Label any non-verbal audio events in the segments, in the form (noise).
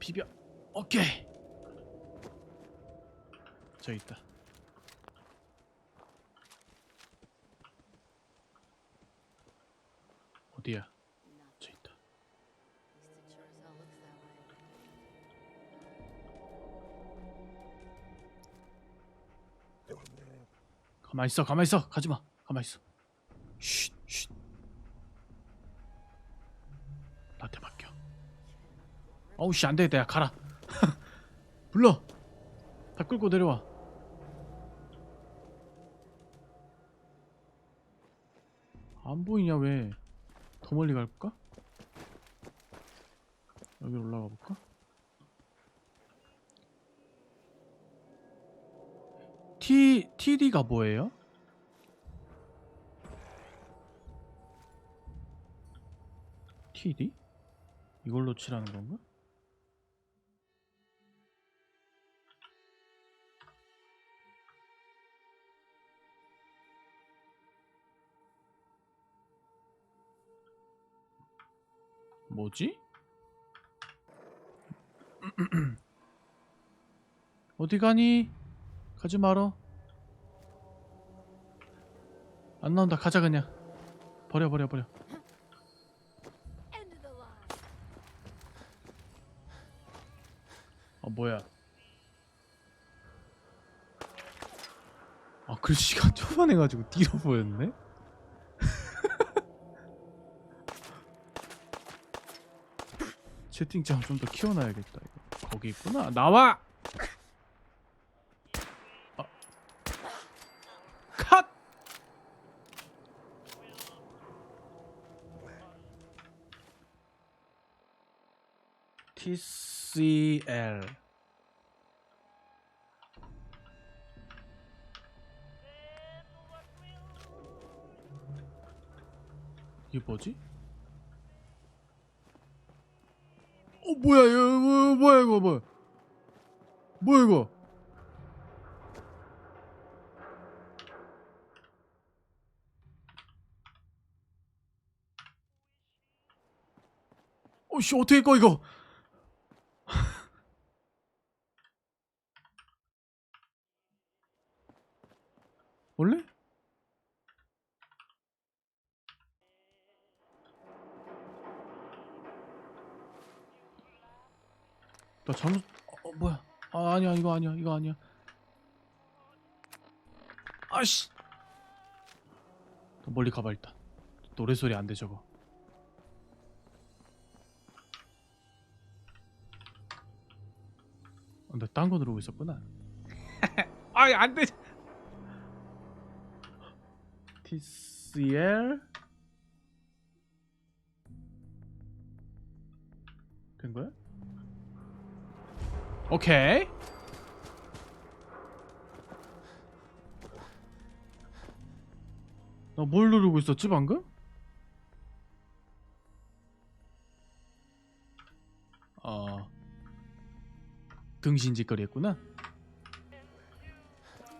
비벼. 오케이. 저 있다. 어디야? 저 있다. At least it sure as hell looks that way. 가만 있어, 가만 있어, 가지 마, 가만 있어. 쉿, 쉿. 나한테 맡겨. 어우 씨, 안 되겠다, 야 가라. (laughs) 불러. 다 끌고 내려와. 안 보이냐 왜? 더 멀리 갈까? 여기 올라가 볼까? T TD가 뭐예요? TD? 이걸로 칠하는 건가? 뭐지? (clears throat) 어디 가니? 가지 말어. 안 나온다. 가자 그냥. 버려 버려 버려. 아 뭐야? 아 글씨가 초반해가지고 뒤로 보였네. 채팅창 좀 더 키워놔야겠다. 이거. 거기 있구나. 나와. 아. 컷. TCL 이게 뭐지? 뭐야 이거 뭐, 뭐야 이거 뭐야 뭐야 이거. 어씨 어떻게 꺼 이거 나 잘못 어, 어, 뭐야? 아 아니야 이거 아니야 이거 아니야. 아씨! 더 멀리 가봐 일단. 노래 소리 안 돼 저거. 어, 나딴 거 누르고 있었구나. 아이 안돼. TCL 된 거야? 오케이. 나 뭘 누르고 있었지 방금? 어 등신짓거리 했구나.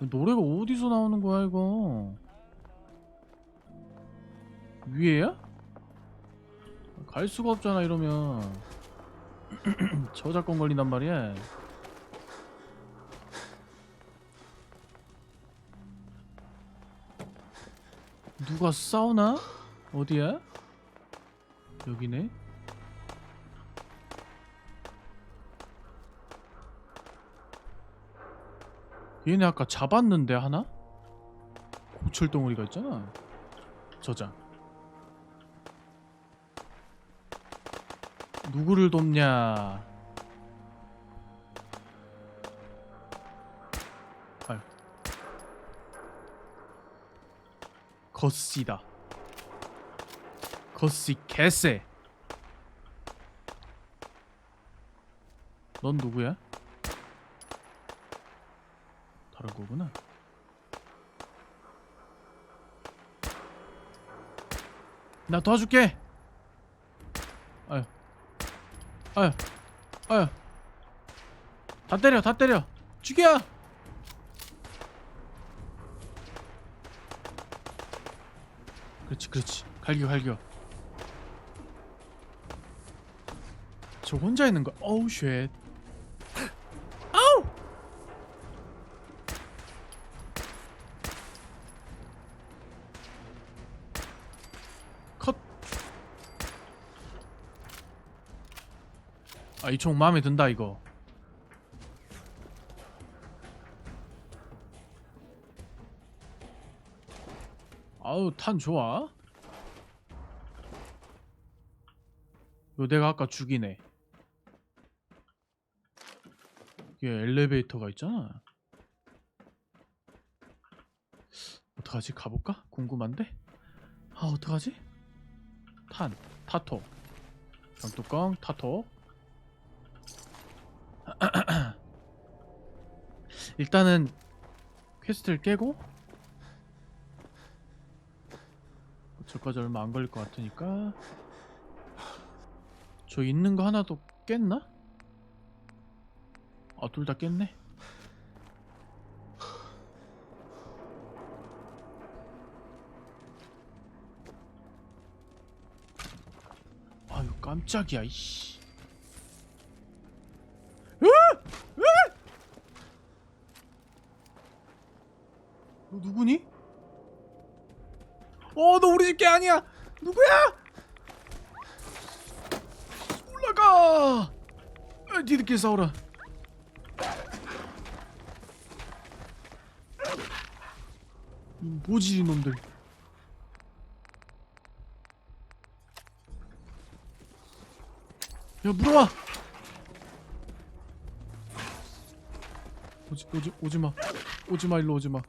노래가 어디서 나오는 거야 이거? 위에야? 갈 수가 없잖아 이러면 (clears throat) 저작권 걸린단 말이야. 누가 싸우나? 어디야? 여기네. 얘네 아까 잡았는데 하나? 고철 덩어리가 있잖아. 저장. 누구를 돕냐? 거씨다. 거씨 개쎄. 넌 누구야? 다른 거구나. 나 도와줄게. 아유. 아유. 아유. 다 때려, 다 때려. 죽여. 그렇지, 그렇지. 갈겨, 갈겨. 저 혼자 있는 거. 어우 쉣. 아우. 컷. 아이 총 마음에 든다 이거. 아우 탄 좋아. 요 내가 아까 죽이네. 이게 엘리베이터가 있잖아. 어떡하지? 가볼까? 궁금한데? 아 어떡하지? 탄, 타토, 병뚜껑, 타토. (clears throat) 일단은 퀘스트를 깨고 저까지 얼마 안 걸릴 것 같으니까. 저 있는 거 하나도 깼나? 아 둘 다 깼네. 아유 깜짝이야 이씨. 누구니? 어, 너 우리 집 개 아니야. 누구야? 올라가. 아, 니들끼리 싸워라. 이 모질이 놈들. 야, 물어와. 오지, 오지, 오지 마. 오지 마, 일로 오지 마.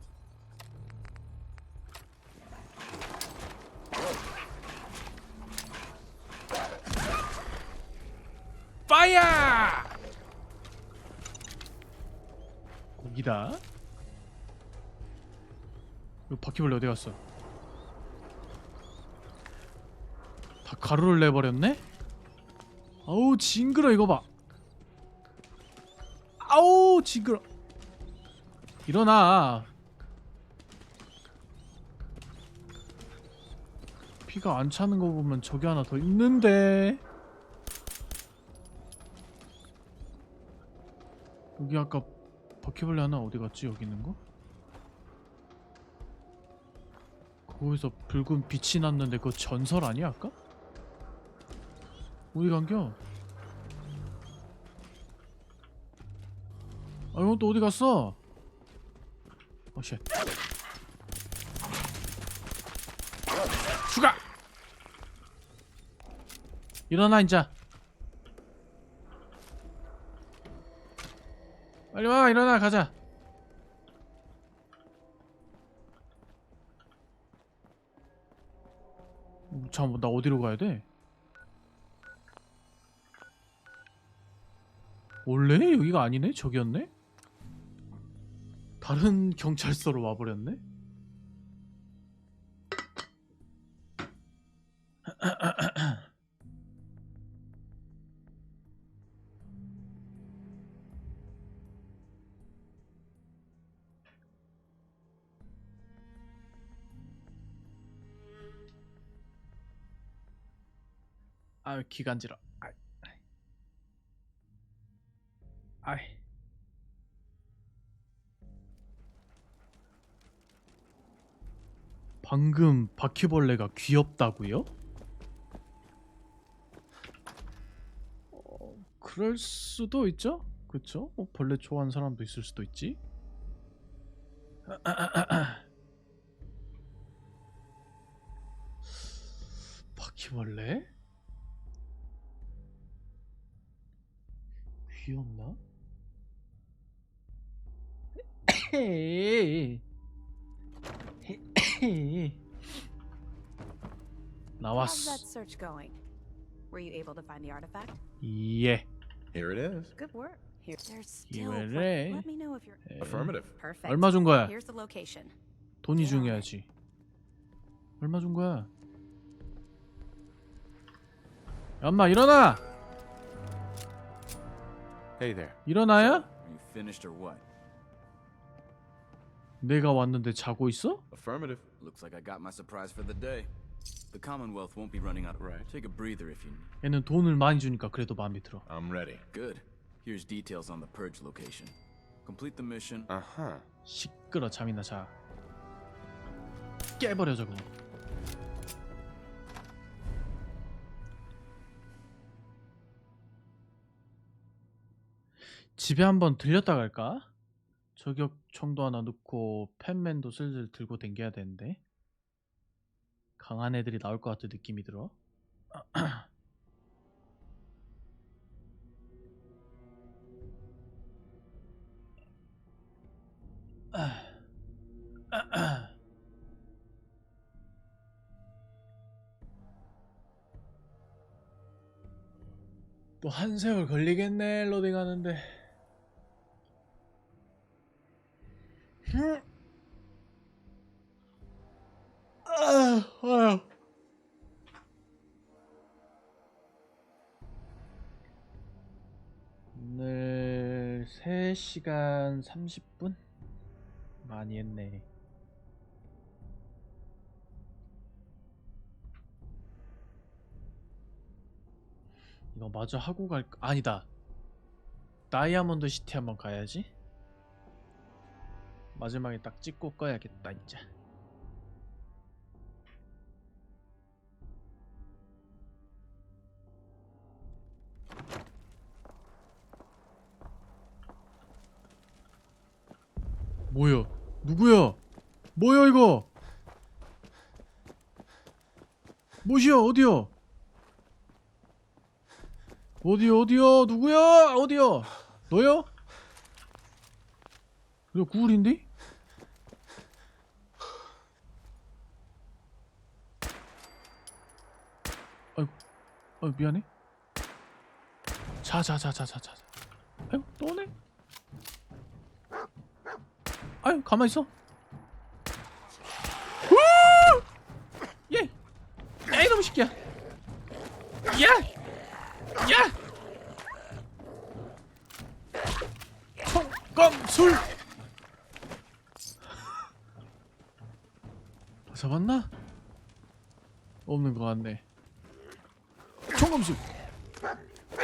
파이어! 고기다. 이 바퀴벌레 어디 갔어? 다 가루를 내버렸네? 아우 징그러 이거 봐. 아우 징그러. 일어나. 피가 안 차는 거 보면 저기 하나 더 있는데. 여기 아까 바퀴벌레 하나 어디 갔지? 여기 있는 거? 거기서 붉은 빛이 났는데 그거 전설 아니야 아까? 어디 간겨? 아 이건 또 어디 갔어? 어 쉣. 추가! 일어나 인자 빨리 와 일어나 가자 잠깐만 나 어디로 가야 돼? 원래 여기가 아니네? 저기였네? 다른 경찰서로 와버렸네? 아유 기간지러 아이 아이 방금 바퀴벌레가 귀엽다고요? 어, 그럴 수도 있죠? 그쵸? 뭐 벌레 좋아하는 사람도 있을 수도 있지 (clears throat) 귀엽나? How's 나왔어. that search going? Were you able to find the artifact? 예. Here it is. Good work. Here, there's still. 이외래. Let me know if you're 에, Affirmative. perfect. 얼마 준 거야? Here's the location. 돈이 중요하지. 얼마 준 거야? 야, 엄마 일어나. Hey there. 일어나야? Are you finished or what? 내가 왔는데 자고 있어? Affirmative. Looks like I got my surprise for the day. The Commonwealth won't be running out. Right. Take a breather if you need. 얘는 돈을 많이 주니까 그래도 마음에 들어. I'm ready. Good. Here's details on the purge location. Complete the mission. Uh huh. 시끄러 잠이나 자. 깨버려 저거. 집에 한번 들렸다 갈까? 저격총도 하나 넣고 팬맨도 슬슬 들고 댕겨야 되는데 강한 애들이 나올 것 같은 느낌이 들어. (clears throat) 또 한 세월 걸리겠네 로딩 하는데. 오늘 3시간 30분? 많이 했네. 이거 마저 하고 갈 아니다. 다이아몬드 시티 한번 가야지. 마지막에 딱 찍고 꺼야겠다 이제. 뭐야? 누구야? 뭐야 이거? 뭐시야? 어디야? 어디 어디야? 누구야? 어디야? 너야? 너 구울인데? 아이고, 아이고 미안해. 자자자자자자. 아이고 또 오네. 아유 가만 있어. 우! 예. 야 이놈의 새끼야. 야. 야. 총검술. 다 (laughs) 잡았나? 없는 것 같네. 총검술.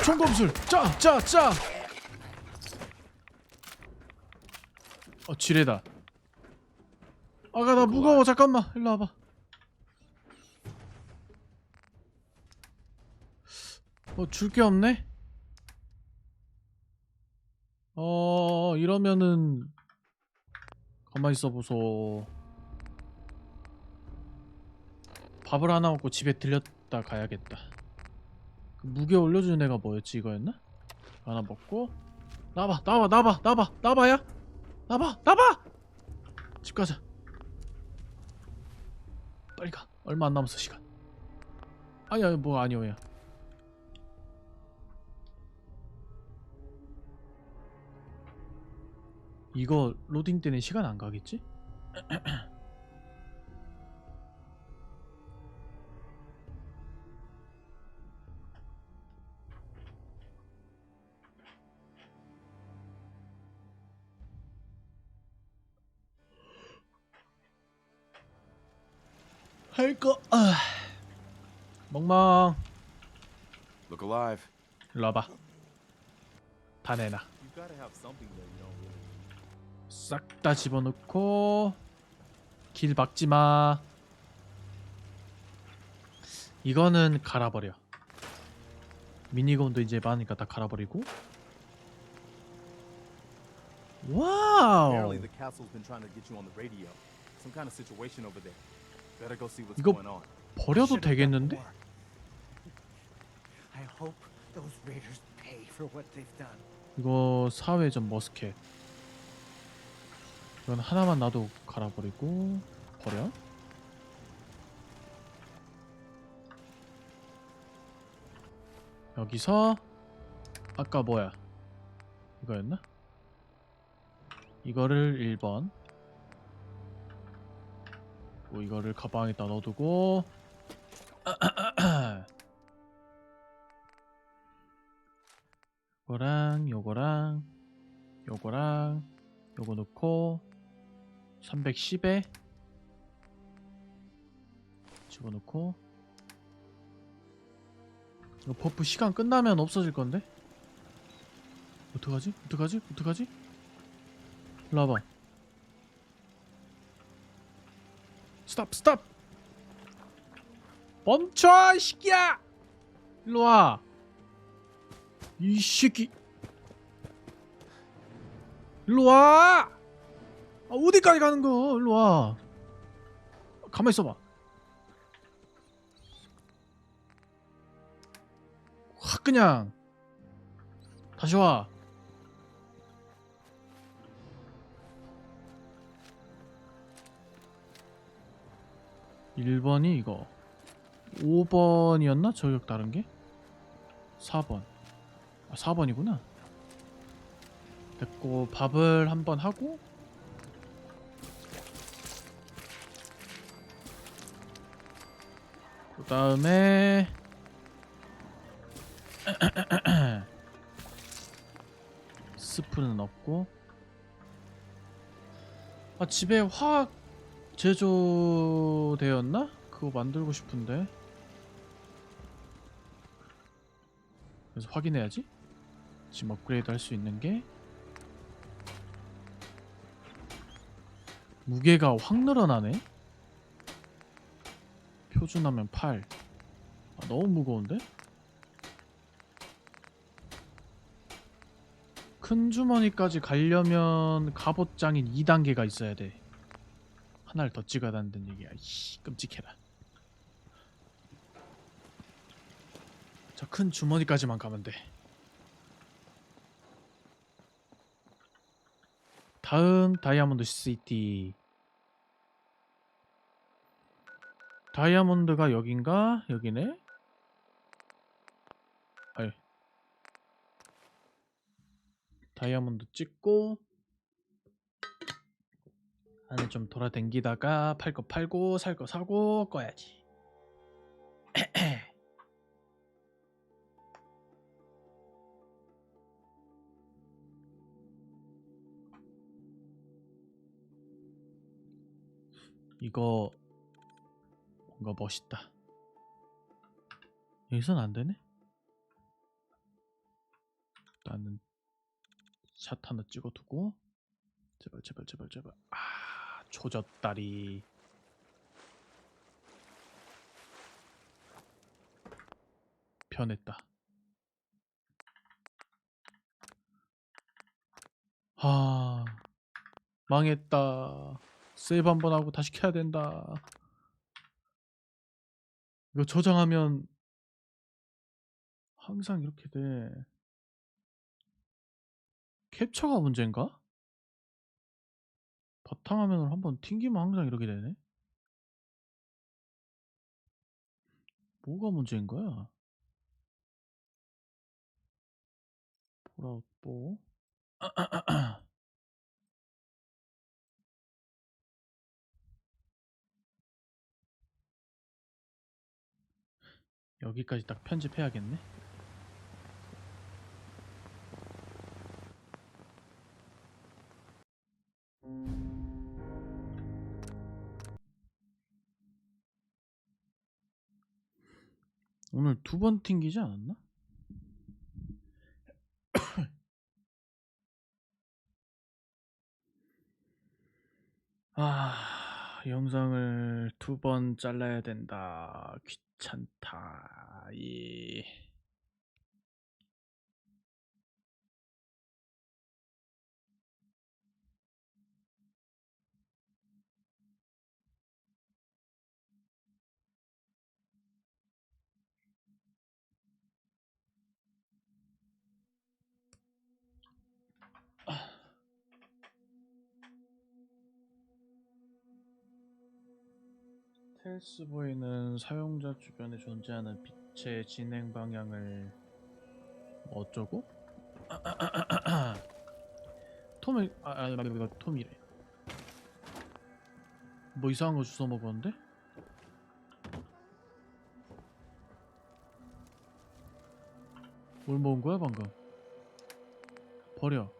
총검술. 짜, 짜, 짜. 어 지뢰다. 아가 나 무거워. 잠깐만. 일로 와봐. 뭐 줄 게 없네? 어 이러면은 가만히 있어 보소. 밥을 하나 먹고 집에 들렸다 가야겠다. 그 무게 올려주는 애가 뭐였지 이거였나? 하나 먹고. 나봐 나봐 나봐 나봐 나봐야? 나봐 나봐! 집 가자. 빨리 가. 얼마 안 남았어 시간. 아니야 뭐 아니야 이거 로딩 때는 시간 안 가겠지? (clears throat) 할거 아. 멍멍 Look alive. 일로 와봐 다 내놔 You gotta have something that you don't really. 싹 다 집어넣고 길 박지마 이거는 갈아버려 미니건도 이제 많으니까 다 갈아버리고 와우 Apparently, the castle's been trying to get you on the radio. Some kind of situation over there. Better go see what's 이거. 버려도 되겠는데? more. I hope those raiders pay for what they've done. 이거 사회전 머스켓 이건 하나만 놔도 갈아버리고 버려 여기서 아까 뭐야 이거였나? 이거를 1번 뭐 이거를 가방에다 넣어두고 (clears throat) 요거랑 요거랑 요거랑 요거 넣고 310에 집어넣고 이거 버프 시간 끝나면 없어질 건데? 어떡하지? 어떡하지? 어떡하지? 일로 와봐 스탑 스탑. 멈춰 이 새끼야. 일로 와 이 새끼. 일로 와. 아, 어디까지 가는 거 일로 와. 가만히 있어봐. 확 그냥 다시 와. 일번이 이거. 5번이었나? 저격 다른 게? 4번. 아 4번이구나. 됐고 밥을 한번 하고. 그 다음에 (clears throat) 스프는 없고. 아 집에 화학 제조되었나? 그거 만들고 싶은데 그래서 확인해야지 지금 업그레이드 할 수 있는 게 무게가 확 늘어나네 표준하면 8 아, 너무 무거운데? 큰 주머니까지 가려면 갑옷장인 2단계가 있어야 돼. 하나를 더 찍어야 한다는 얘기야. 이 끔찍해라. 자, 큰 주머니까지만 가면 돼. 다음 다이아몬드 시티. 다이아몬드가 여긴가? 여기네. 아유. 다이아몬드 찍고 안에 좀 돌아댕기다가 팔 거 팔고 살 거 사고 꺼야지. (clears throat) 이거 뭔가 멋있다. 여기선 안 되네. 나는 샷 하나 찍어두고 제발 제발 제발 제발 아 조졌다리. 변했다. 아 망했다. 세이브 한 번 하고 다시 켜야 된다. 이거 저장하면 항상 이렇게 돼. 캡처가 문제인가? 바탕화면을 한번 튕기면 항상 이렇게 되네. 뭐가 문제인 거야? 보라웃보 (clears throat) 여기까지 딱 편집해야겠네. 오늘 두 번 튕기지 않았나? (coughs) 아, 영상을 두 번 잘라야 된다. 귀찮다. 이. 텔스보이는 사용자 주변에 존재하는 빛의 진행 방향을 뭐 어쩌고? (clears throat) 톰이 아, 아, 아, 아, 톰이래. 뭐 이상한 거 주워 먹었는데? 뭘 먹은 거야 방금? 버려.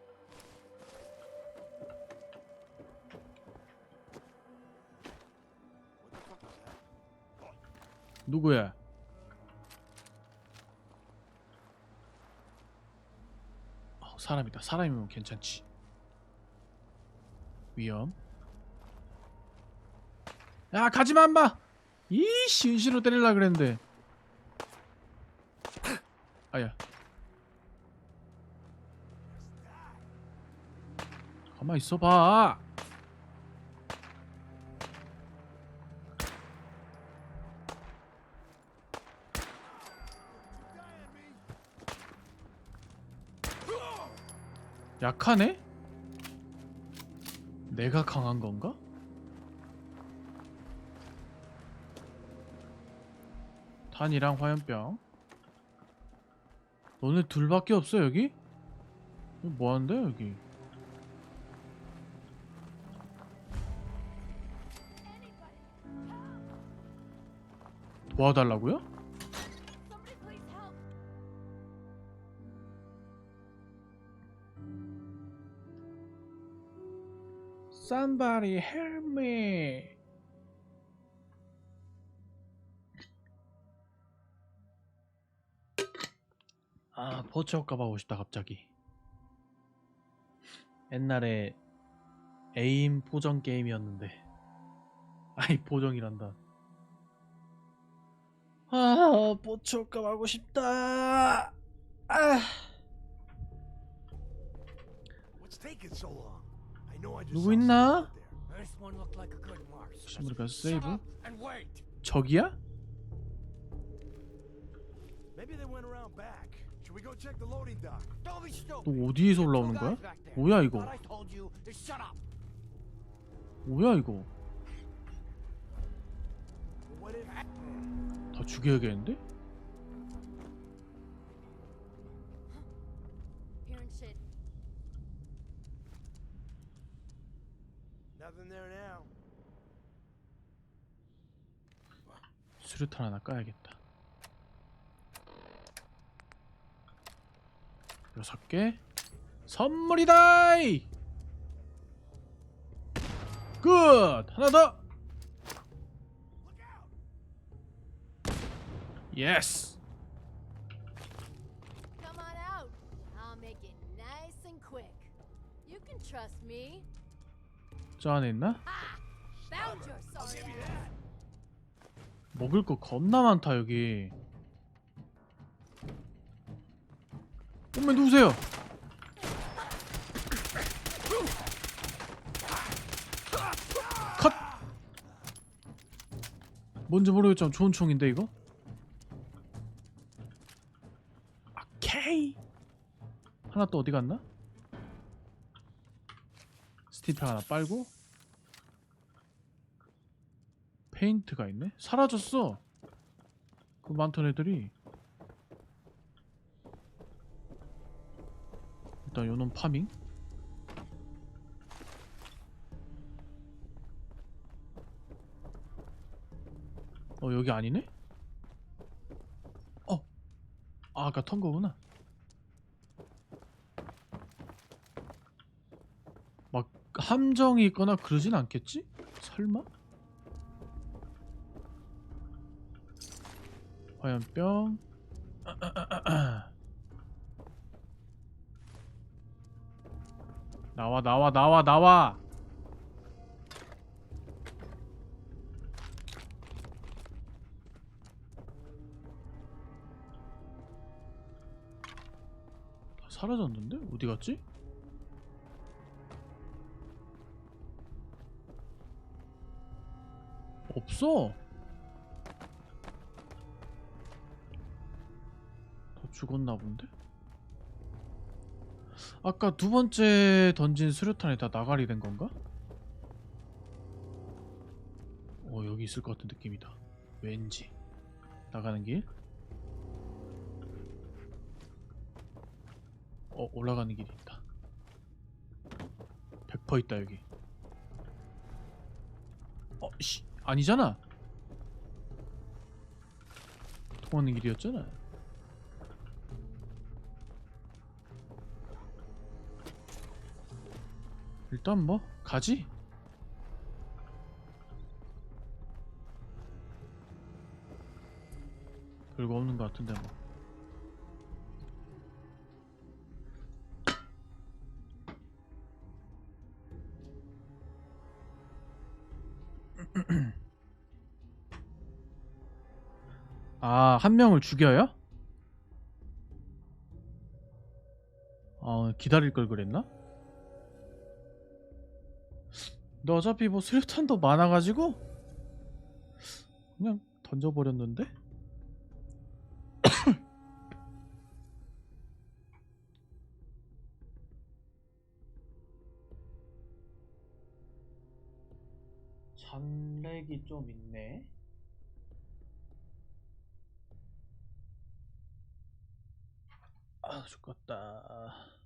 누구야? 어, 사람이다. 사람이면 괜찮지. 위험. 야 가지마 안마 이씨 인신으로 때릴라 그랬는데 아야 가만 있어봐 약하네? 내가 강한 건가? 탄이랑 화염병. 너네 둘밖에 없어 여기? 여기 뭐 하는데 여기? 도와달라고요? Somebody help me. 아, 하고 싶다 갑자기. 옛날에 에임 포정 게임이었는데. 아이 포정이란다. 아, 포츠업가 하고 싶다. 아. What's taking so long? 누구 있나? that's- Shut 세이브? 저기야? 또 어디에서 올라오는 거야? 뭐야 이거? 뭐야 이거? 다 죽여야겠는데? 수류탄 하나 까야겠다. 여섯 개 선물이다! 굿! 하나 더! 예스! Come on out. I'll make it nice and quick. You can trust me. 저 안에 있나? Found your sorry ass. 먹을 거 겁나 많다 여기 엄마 누구세요? 컷! 뭔지 모르겠지만 좋은 총인데 이거? 오케이 하나 또 어디 갔나? 스티플 하나 빨고 페인트가 있네? 사라졌어. 그 많던 애들이. 일단 요놈 파밍. 어 여기 아니네? 어. 아 아까 턴 거구나. 막 함정이 있거나 그러진 않겠지? 설마? 화염병 (clears throat) 나와 나와 나와 나와 다 사라졌는데? 어디 갔지? 없어 죽었나 본데? 아까 두 번째 던진 수류탄이 다 나가리 된 건가? 어 여기 있을 것 같은 느낌이다. 왠지. 나가는 길? 어 올라가는 길이 있다. 100% 있다 여기. 어씨. 아니잖아. 통하는 길이었잖아 일단 뭐 가지 별거 없는 것 같은데 뭐 (clears throat) 아, 한 명을 죽여요? 어, 기다릴 걸 그랬나? 너 어차피 뭐 수류탄도 많아가지고 그냥 던져버렸는데? (coughs) 잔렉이 좀 있네. 아 죽겠다.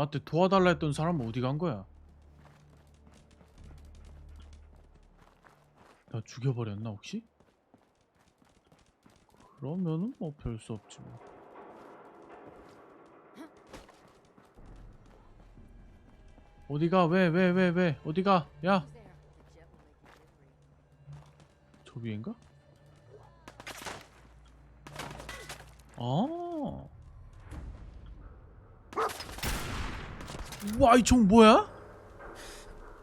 나한테 도와달라 했던 사람은 어디 간 거야? 나 죽여버렸나 혹시? 그러면은 뭐 별 수 없지 뭐. 어디가 왜 왜 왜 왜 어디가 야 Who's there? The jet will make delivery. 저 위인가? 아. 와, 이 총 뭐야?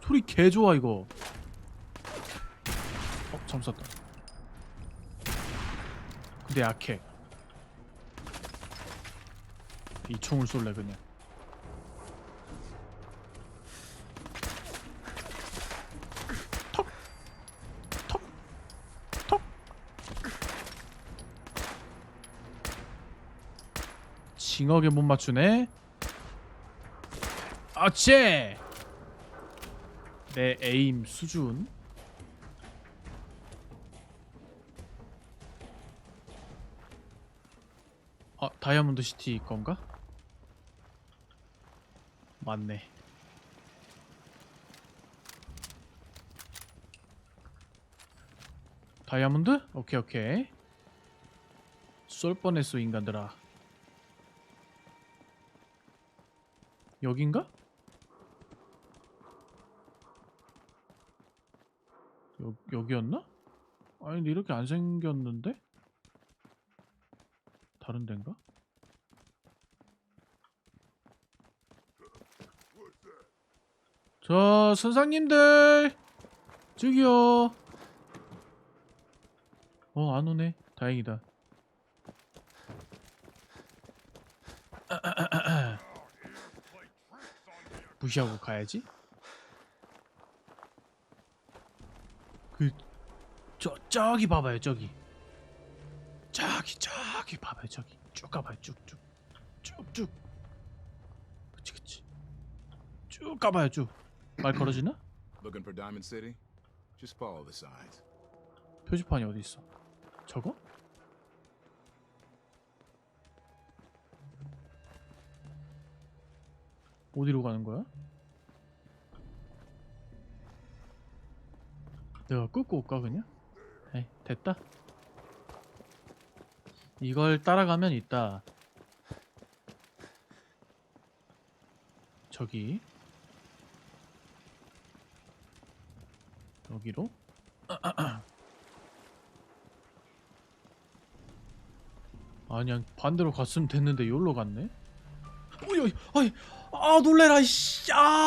소리 개 좋아 이거. 어, 잠 쐈다. 근데 약해. 이 총을 쏠래 그냥. 징하게 못 맞추네. 아치! 내 에임 수준. 아, 다이아몬드 시티 건가? 맞네. 다이아몬드? 오케이, 오케이. 쏠 뻔했어, 인간들아. 여긴가? 여, 여기였나? 아니 근데 이렇게 안 생겼는데? 다른 데인가? 저 선상님들 저기요 어 안 오네 다행이다 (clears throat) 무시하고 가야지 그 저, 저기 봐봐요 저기 저기 저기 봐봐요 저기 쭉 가봐요 쭉쭉 쭉쭉 그치 그치 쭉 가봐요 쭉말 걸어지나? Looking for Diamond City? Just follow the signs. 표지판이 어디 있어 저거? 어디로 가는 거야? 내가 끌고 올까 그냥? 됐다. 이걸 따라가면 있다. 저기. 여기로. (clears throat) 아니야 반대로 갔으면 됐는데 여기로 갔네? 어이 어이 아 놀래라 이씨 아